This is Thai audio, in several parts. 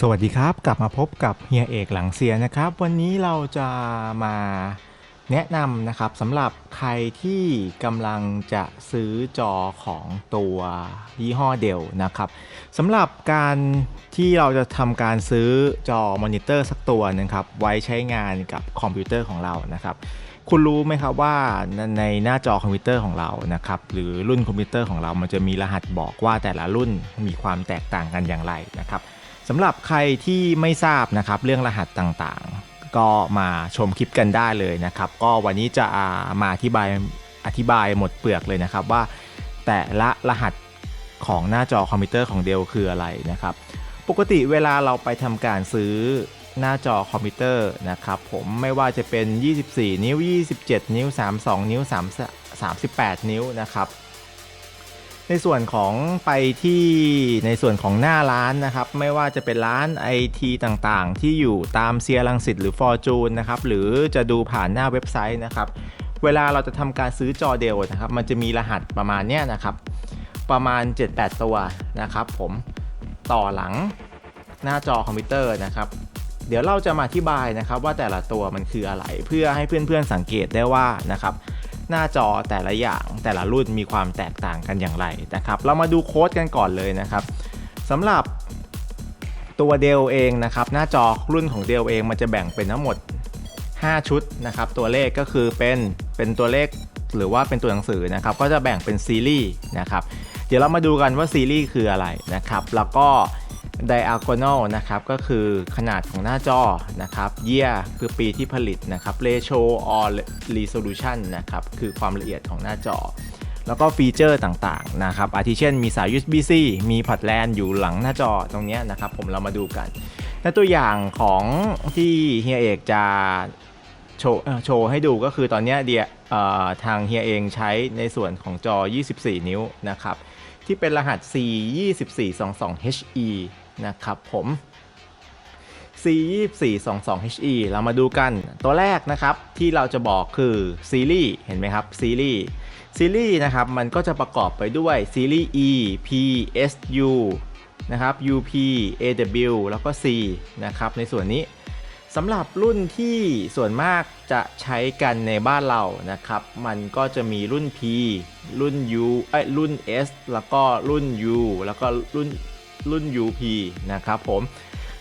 สวัสดีครับ กลับมาพบกับเฮียเอกหลังเสียนะครับ วันนี้เราจะมาแนะนำนะครับสำหรับใครที่กำลังจะซื้อจอของตัวยี่ห้อเดลนะครับสำหรับการที่เราจะทำการซื้อจอมอนิเตอร์สักตัวนะครับไว้ใช้งานกับคอมพิวเตอร์ของเรานะครับคุณรู้ไหมครับว่าในหน้าจอคอมพิวเตอร์ของเรานะครับหรือรุ่นคอมพิวเตอร์ของเรามันจะมีรหัสบอกว่าแต่ละรุ่นมีความแตกต่างกันอย่างไรนะครับ สำหรับใครที่ไม่ทราบนะครับเรื่องรหัสต่างๆ ก็มาชมคลิปกันได้เลยนะครับ ก็วันนี้จะมาอธิบายอธิบายหมดเปลือกเลยนะครับว่า แต่ละรหัสของหน้าจอคอมพิวเตอร์ของเดลคืออะไรนะครับ ปกติเวลาเราไปทำการซื้อหน้าจอคอมพิวเตอร์นะครับผมไม่ว่าจะเป็น 24 นิ้ว 27 นิ้ว 32 นิ้ว 3 38 นิ้วนะครับ ในส่วนของไปที่ในส่วนของหน้าร้านนะครับ ไม่ว่าจะเป็นร้านไอทีต่างๆ ที่อยู่ตามเซียรังสิตหรือ Fortune นะครับ หรือจะดูผ่านหน้าเว็บไซต์นะครับ เวลาเราจะทำการซื้อจอเดลนะครับ มันจะมีรหัสประมาณเนี้ยนะครับ ประมาณ 7-8 ตัวนะครับผมต่อหลังหน้าจอคอมพิวเตอร์นะครับเดี๋ยวเราจะมาอธิบายนะครับว่าแต่ละตัวมันคืออะไรเพื่อให้เพื่อนๆสังเกตได้ว่านะครับ หน้าจอแต่ละอย่างแต่ละรุ่นมีความแตกต่างกันอย่างไรนะครับ เรามาดูโค้ดกันก่อนเลยนะครับสำหรับตัวเดลเองนะครับ หน้าจอรุ่นของเดลเองมันจะแบ่งเป็นทั้งหมด 5 ชุดนะครับ ตัวเลขก็คือเป็นเป็นตัวเลขหรือว่าเป็นตัวหนังสือนะครับ ก็จะแบ่งเป็นซีรีส์นะครับ เดี๋ยวเรามาดูกันว่าซีรีส์คืออะไรนะครับ แล้วก็ diagonal นะครับก็คือขนาดของหน้าจอนะครับ year คือปีที่ผลิตนะครับ ratio or resolution นะครับคือความละเอียดของหน้าจอ แล้วก็ฟีเจอร์ต่างๆนะครับอาทิเช่นมีสาย USB-C มีพอร์ตแลนอยู่หลังหน้าจอตรงนี้นะครับ ผมเรามาดูกันในตัวอย่างของที่เฮียเอกจะโชว์โชว์ให้ดูก็คือตอนนี้เดียทางเฮียเองใช้ในส่วนของจอ 24 นิ้วนะครับ ที่เป็นรหัส C 24 22 HE นะครับผม C 24 22 HE เรามาดูกันตัวแรกนะครับที่เราจะบอกคือซีรีส์เห็นไหมครับซีรีส์ซีรีส์นะครับมันก็จะประกอบไปด้วยซีรีส์ E P S U นะครับ U P A W แล้วก็ C นะครับในส่วนนี้สำหรับรุ่นที่ส่วนมากจะใช้กันในบ้านเรานะครับ มันก็จะมีรุ่น P รุ่น U เอ้ยรุ่น S แล้วก็รุ่น U แล้วก็รุ่น รุ่น UP นะครับผม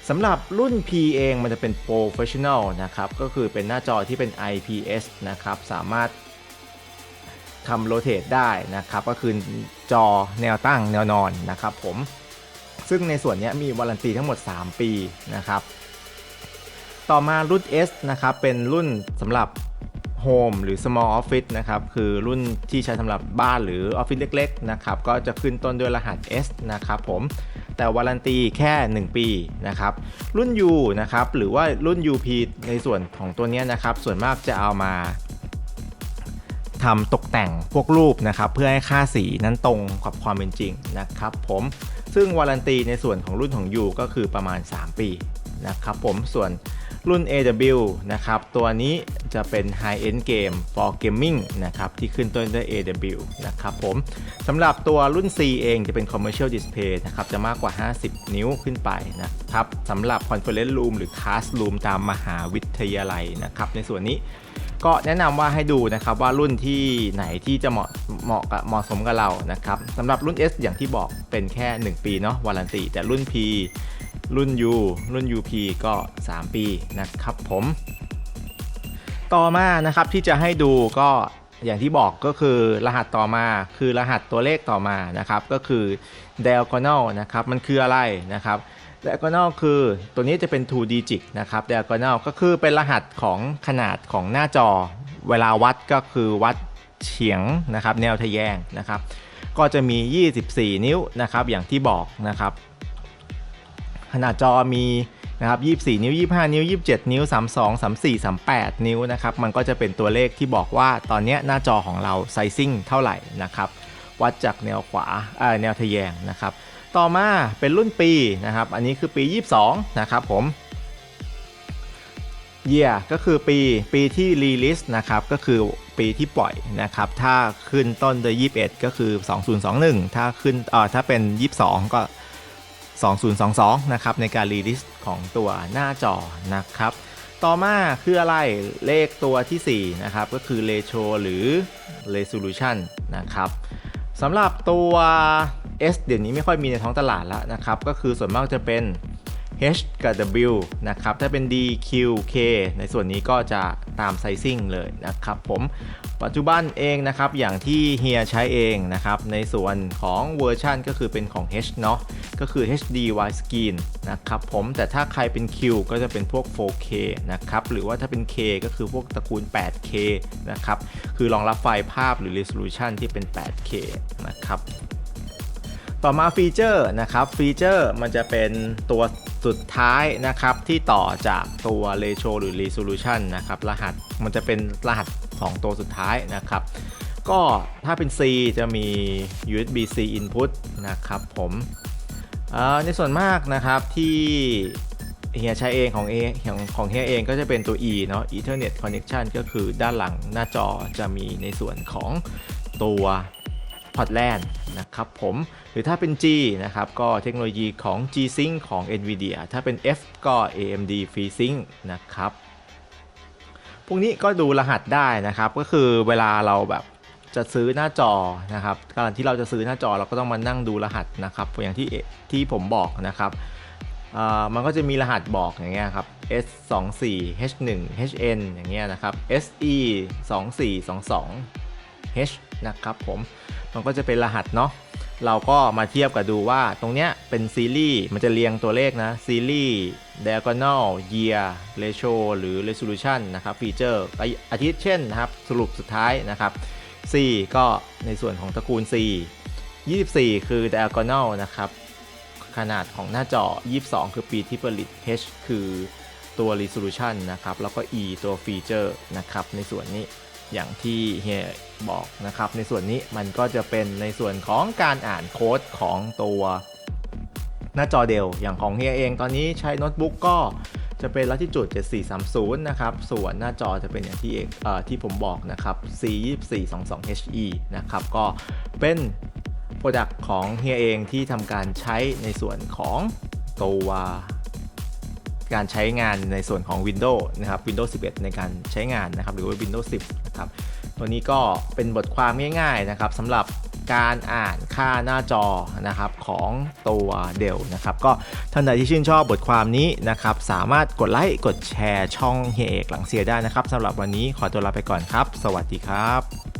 สำหรับรุ่น P เองมันจะเป็น Professional นะครับ ก็คือเป็นหน้าจอที่เป็น IPS นะครับ สามารถทำโรเตทได้นะครับ ก็คือจอแนวตั้งแนวนอนนะครับผม ซึ่งในส่วนนี้มีวารันตีทั้งหมด 3 ปีนะครับ ต่อมารุ่น S นะครับ เป็นรุ่นสำหรับ Home หรือ Small Office นะครับ คือรุ่นที่ใช้สำหรับบ้านหรือออฟฟิศเล็ก ๆ นะครับ ก็จะขึ้นต้นด้วยรหัส S นะครับผม แต่วารันตีแค่ 1 ปีนะครับรุ่น U นะครับหรือว่ารุ่น UP ในส่วนของตัวนี้นะครับส่วนมากจะเอามาทำตกแต่งพวกรูปนะครับเพื่อให้ค่าสีนั้นตรงกับความเป็นจริงนะครับผมซึ่งวารันตีในส่วนของรุ่นของ U ก็คือประมาณ 3 ปีนะครับผมส่วน รุ่น AW นะครับ ตัวนี้จะเป็น High End Game for Gaming นะครับ ที่ขึ้นต้นด้วย AW นะครับผมสำหรับตัวรุ่น C เองจะเป็น Commercial Display นะครับ จะมากกว่า 50 นิ้วขึ้นไปนะครับสำหรับ Conference Room หรือ Classroom ตามมหาวิทยาลัยนะครับ ในส่วนนี้ก็แนะนำว่าให้ดูนะครับว่ารุ่นที่ไหนที่จะเหมาะเหมาะกับเหมาะสมกับเรานะครับสำหรับรุ่น S อย่างที่บอกเป็นแค่ 1 ปีเนาะวารันตีแต่รุ่น P รุ่น U รุ่น UP ก็ 3 ปีนะครับผม ต่อมานะครับที่จะให้ดูก็อย่างที่บอกก็คือรหัสต่อมาคือรหัสตัวเลขต่อมานะครับ ก็คือ diagonal นะครับ มันคืออะไรนะครับ diagonal คือตัวนี้จะเป็น 2 digit นะครับ diagonal ก็คือเป็นรหัสของขนาดของหน้าจอ เวลาวัดก็คือวัดเฉียงนะครับ แนวทะแยงนะครับ ก็จะมี 24 นิ้วนะครับ อย่างที่บอกนะครับ ขนาดจอมีนะครับ24 นิ้ว 25 นิ้ว 27 นิ้ว 32 34 38 นิ้วนะครับ มันก็จะเป็นตัวเลขที่บอกว่าตอนนี้หน้าจอของเราไซซิ่งเท่าไหร่นะครับ วัดจากแนวขวาแนวทะแยงนะครับ ต่อมาเป็นรุ่นปีนะครับ อันนี้คือปี 22 นะครับผม year ก็คือปีปีที่ release นะครับ ก็คือปีที่ปล่อยนะครับ ถ้าขึ้นต้นโดย 21 ก็คือ 2021 ถ้าขึ้นเอ่อถ้าเป็น 22 ก็ 2022 นะครับในการรีลิสของตัวหน้าจอนะครับ ต่อมาคืออะไรเลขตัวทีสี่ 4 นะครับ ก็คือ ratio หรือ resolution นะครับสำหรับตัว S เดี๋ยวนี้ไม่ค่อยมีในท้องตลาดแล้วนะครับ ก็คือส่วนมากจะเป็น H กับ W นะครับ ถ้าเป็น D Q K ในส่วนนี้ก็จะตามไซซิ่งเลยนะครับผม ปัจจุบันเองนะครับอย่างที่เฮียใช้เองนะครับในส่วนของเวอร์ชันก็คือเป็นของ H เนาะก็คือ HD widescreen นะครับผมแต่ถ้าใครเป็น Q ก็จะเป็นพวก 4K นะครับหรือว่าถ้าเป็น K ก็คือพวกตระกูล 8K นะครับคือรองรับไฟล์ภาพหรือ resolution ที่เป็น 8K นะครับต่อมาฟีเจอร์นะครับฟีเจอร์มันจะเป็นตัวสุดท้ายนะครับที่ต่อจากตัว ratio หรือ resolution นะครับรหัสมันจะเป็นรหัส 2 ตัวสุดท้ายนะครับ ก็ถ้าเป็น C จะมี USB C input นะครับผมในส่วนมากนะครับที่เฮียใช้เองของเอของของเฮียเองก็จะเป็นตัว E เนาะ Ethernet connection ก็คือด้านหลังหน้าจอจะมีในส่วนของตัวพอร์ตแลนนะครับผมหรือถ้าเป็น G นะครับก็เทคโนโลยีของ G-Sync ของ NVIDIA ถ้าเป็น F ก็ AMD FreeSync นะครับ พวกนี้ก็ดูรหัสได้นะครับ ก็คือเวลาเราแบบจะซื้อหน้าจอนะครับการที่เราจะซื้อหน้าจอเราก็ต้องมานั่งดูรหัสนะครับอย่างที่ที่ผมบอกนะครับมันก็จะมีรหัสบอกอย่างเงี้ยครับ S 2 4 H 1 HN อย่างเงี้ยนะครับ SE 2 4 2 2 H นะครับผม มันก็จะเป็นรหัสเนาะ เราก็มาเทียบกับดูว่าตรงเนี้ยเป็นซีรีส์มันจะเรียงตัวเลขนะซีรีส์ diagonal year ratio หรือ resolution นะครับฟีเจอร์อาทิตย์เช่นนะครับสรุปสุดท้ายนะครับ C ก็ในส่วนของตระกูล C 24 คือ diagonal นะครับ ขนาดของหน้าจอ 22 คือปีที่ผลิต H คือตัว resolution นะครับ แล้วก็ E ตัวฟีเจอร์นะครับ ในส่วนนี้ อย่างที่เฮียบอกนะครับ ในส่วนนี้มันก็จะเป็นในส่วนของการอ่านโค้ดของตัวหน้าจอเดลอย่างของเฮียเองตอนนี้ใช้โน้ตบุ๊กก็จะเป็นลัติจูด7430 นะครับ ส่วนหน้าจอจะเป็นอย่างที่เอกเอ่อที่ผมบอกนะครับ C2422HE นะครับ ก็เป็นโปรดักต์ของเฮียเองที่ทำการใช้ในส่วนของตัวการใช้งานในส่วนของ Windows นะครับ Windows 11 ในการใช้งานนะครับ หรือว่า Windows 10 นะครับ ตัวนี้ก็เป็นบทความง่ายๆนะครับสำหรับการอ่านค่าหน้าจอนะครับของตัวเดลนะครับ ก็ท่านใดที่ชื่นชอบบทความนี้นะครับ สามารถกดไลค์กดแชร์ช่องเฮเอกหลังเสียได้นะครับสำหรับวันนี้ขอตัวลาไปก่อนครับ สวัสดีครับ